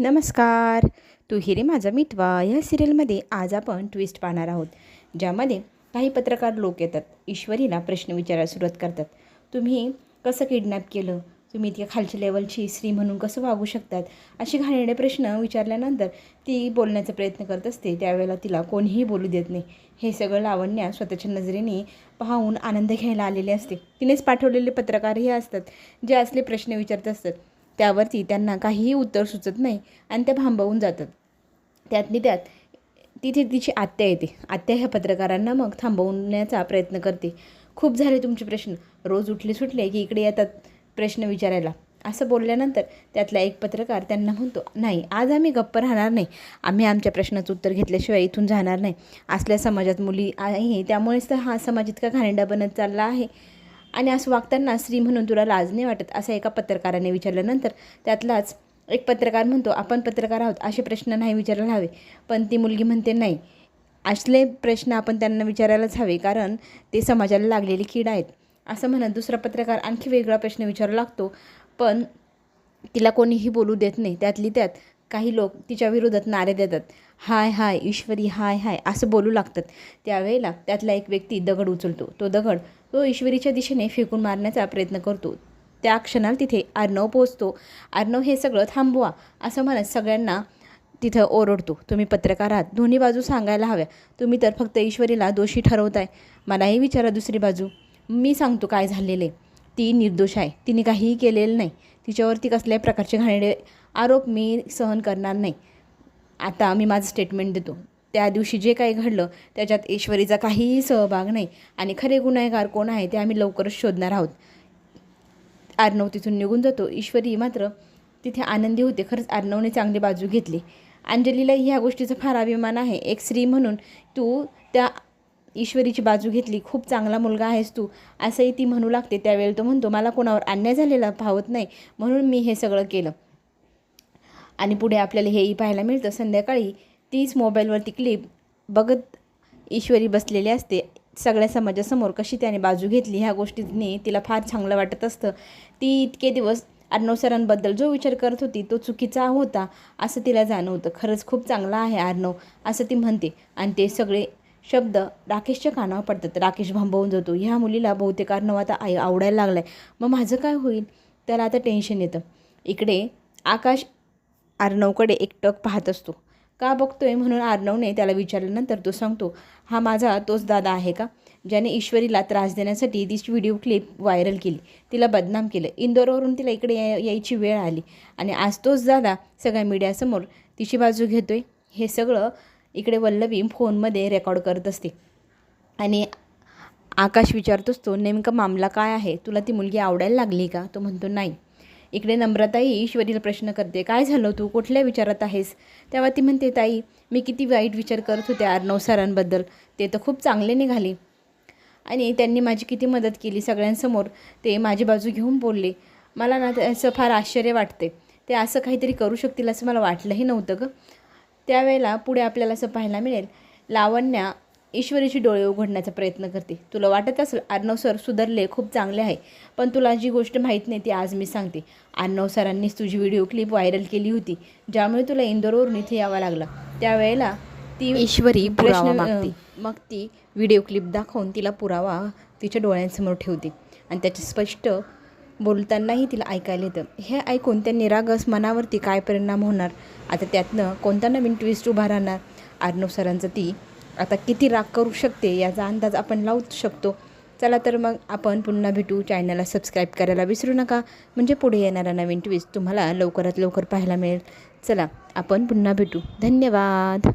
नमस्कार. तू हिरे माझा मिटवा या सिरियलमध्ये आज आपण ट्विस्ट पाहणार आहोत ज्यामध्ये काही पत्रकार लोक येतात ईश्वरीला प्रश्न विचारायला सुरुवात करतात. तुम्ही कसं किडनॅप केलं? तुम्ही इतक्या खालच्या लेवलची स्त्री म्हणून कसं वागू शकतात? अशी घाणेरडे प्रश्न विचारल्यानंतर ती बोलण्याचा प्रयत्न करत असते. त्यावेळेला तिला कोणीही बोलू देत नाही. हे सगळं लावण्या स्वतःच्या नजरेने पाहून आनंद घ्यायला आलेले असते. तिनेच पाठवलेले पत्रकारही असतात जे असले प्रश्न विचारत असतात. त्यावरती त्यांना काहीही उत्तर सुचत नाही आणि त्या भांबवून जातात. त्यातली त्यात तिथे तिची आत्या येते. आत्या ह्या पत्रकारांना मग थांबवण्याचा प्रयत्न करते. खूप झाले तुमचे प्रश्न. रोज उठले सुटले की इकडे येतात प्रश्न विचारायला. असं बोलल्यानंतर त्यातला एक पत्रकार त्यांना म्हणतो नाही आज आम्ही गप्प राहणार नाही. आम्ही आमच्या प्रश्नाचं उत्तर घेतल्याशिवाय इथून जाणार नाही. असल्या समाजात मुली आहे. त्यामुळेच तर हा समाज इतका घाणेंडा बनत चालला आहे. आणि असं वागताना स्त्री म्हणून तुला लाज नाही वाटत? असं एका पत्रकाराने विचारल्यानंतर त्यातलाच एक पत्रकार म्हणतो आपण पत्रकार आहोत असे प्रश्न नाही विचारायला हवे. पण ती मुलगी म्हणते नाही असले प्रश्न आपण त्यांना विचारायलाच हवे कारण ते समाजाला लागलेली कीड आहेत. असं म्हणत दुसरा पत्रकार आणखी वेगळा प्रश्न विचारू लागतो पण तिला कोणीही बोलू देत नाही. त्यातली त्यात काही लोक तिच्या विरोधात नारे देतात. हाय हाय ईश्वरी हाय हाय असं बोलू लागतात. त्यावेळेला त्यातला एक व्यक्ती दगड उचलतो. तो दगड तो ईश्वरीच्या दिशेने फेकून मारण्याचा प्रयत्न करतो. त्या क्षणाला तिथे अर्णव पोचतो अर्णव हे सगळं थांबवा असं म्हणत सगळ्यांना तिथं ओरडतो. तुम्ही पत्रकार आहात. दोन्ही बाजू सांगायला हव्या. तुम्ही तर फक्त ईश्वरीला दोषी ठरवताय. मलाही विचारा दुसरी बाजू. मी सांगतो काय झालेले ती निर्दोष आहे. तिने काहीही केलेलं नाही. तिच्यावरती कसल्याही प्रकारचे घाणेडे आरोप मी सहन करणार नाही. आता मी माझं स्टेटमेंट देतो. त्या दिवशी जे काही घडलं त्याच्यात ईश्वरीचा काहीही सहभाग नाही. आणि खरे गुन्हेगार कोण आहे ते आम्ही लवकरच शोधणार आहोत. अर्णव तिथून निघून जातो. ईश्वरी मात्र तिथे आनंदी होते. खरंच अर्णवने चांगली बाजू घेतली. अंजलीला ह्या गोष्टीचा फार अभिमान आहे. एक स्त्री म्हणून तू त्या ईश्वरीची बाजू घेतली. खूप चांगला मुलगा आहेस तू. असंही ती म्हणू लागते. त्यावेळी तो म्हणतो मला कोणावर अन्याय झालेला पाहत नाही. म्हणून मी हे सगळं केलं. आणि पुढे आपल्याला हेही पाहायला मिळतं. संध्याकाळी तीच मोबाईलवरती क्लिप बघत ईश्वरी बसलेली असते. सगळ्या समाजासमोर कशी त्याने बाजू घेतली ह्या गोष्टीने तिला फार चांगलं वाटत असतं. ती इतके दिवस अर्णव सरांबद्दल जो विचार करत होती तो चुकीचा होता असं तिला जाणवतं. खरंच खूप चांगला आहे अर्णव असं ती म्हणते. आणि ते सगळे शब्द राकेशच्या कानावर पडतात. राकेश भांबवून जातो. ह्या मुलीला बहुतेक अर्णव आता आई आवडायला लागला आहे मग माझं काय होईल? त्याला आता टेन्शन येतं. इकडे आकाश आर्णवकडे एकटक पाहत असतो. का बघतोय? म्हणून आर्णवने त्याला विचारल्यानंतर तो सांगतो हा माझा तोच दादा आहे का? ज्याने ईश्वरीला त्रास देण्यासाठी तिची व्हिडिओ क्लिप व्हायरल केली. तिला बदनाम केलं. इंदोरवरून तिला इकडे या यायची वेळ आली. आणि आज तोच दादा सगळ्या मीडियासमोर तिची बाजू घेतोय. हे सगळं इकडे वल्लभी फोनमध्ये रेकॉर्ड करत असते. आणि आकाश विचारतोच तो नेमका मामला काय आहे? तुला ती मुलगी आवडायला लागली का? तो म्हणतो नाही. इकडे नम्रताही ईश्वरीला प्रश्न करते काय झालं तू? कुठल्या विचारात आहेस? तेव्हा ती म्हणते ताई मी किती वाईट विचार करत होते अर्णव सरांबद्दल. ते तर खूप चांगले निघाले. आणि त्यांनी माझी किती मदत केली सगळ्यांसमोर. ते माझी बाजू घेऊन बोलले मला ना त्याचं फार आश्चर्य वाटते. ते असं काहीतरी करू शकतील असं मला वाटलंही नव्हतं गं. त्यावेळेला पुढे आपल्याला असं पाहायला मिळेल. लावण्या ईश्वरीची डोळे उघडण्याचा प्रयत्न करते. तुला वाटत असेल अर्णव सर सुधारले खूप चांगले आहे. पण तुला जी गोष्ट माहीत नाही ती आज मी सांगते. अर्णव सरांनीच तुझी व्हिडिओ क्लिप व्हायरल केली होती. ज्यामुळे तुला इंदोरवरून इथे यावं लागला. त्यावेळेला ती ईश्वरी प्रश्न- मागते. मग ती व्हिडिओ क्लिप दाखवून तिला पुरावा तिच्या डोळ्यांसमोर ठेवते. आणि त्याचे स्पष्ट बोलतानाही तिला ऐकायला येतं. हे ऐकून त्या निरागस मनावरती काय परिणाम होणार? आता त्यातनं कोणता नवीन ट्विस्ट उभा राहणार? अर्णव सरांचं ती आता किती राग करू शकते याचा अंदाज आपण लावू शकतो. चला तर मग आपण पुन्हा भेटू. चॅनलला सबस्क्राईब करायला विसरू नका. म्हणजे पुढे येणारा नवीन ट्विस्ट तुम्हाला लवकरात लवकर पाहायला मिळेल. चला आपण पुन्हा भेटू. धन्यवाद.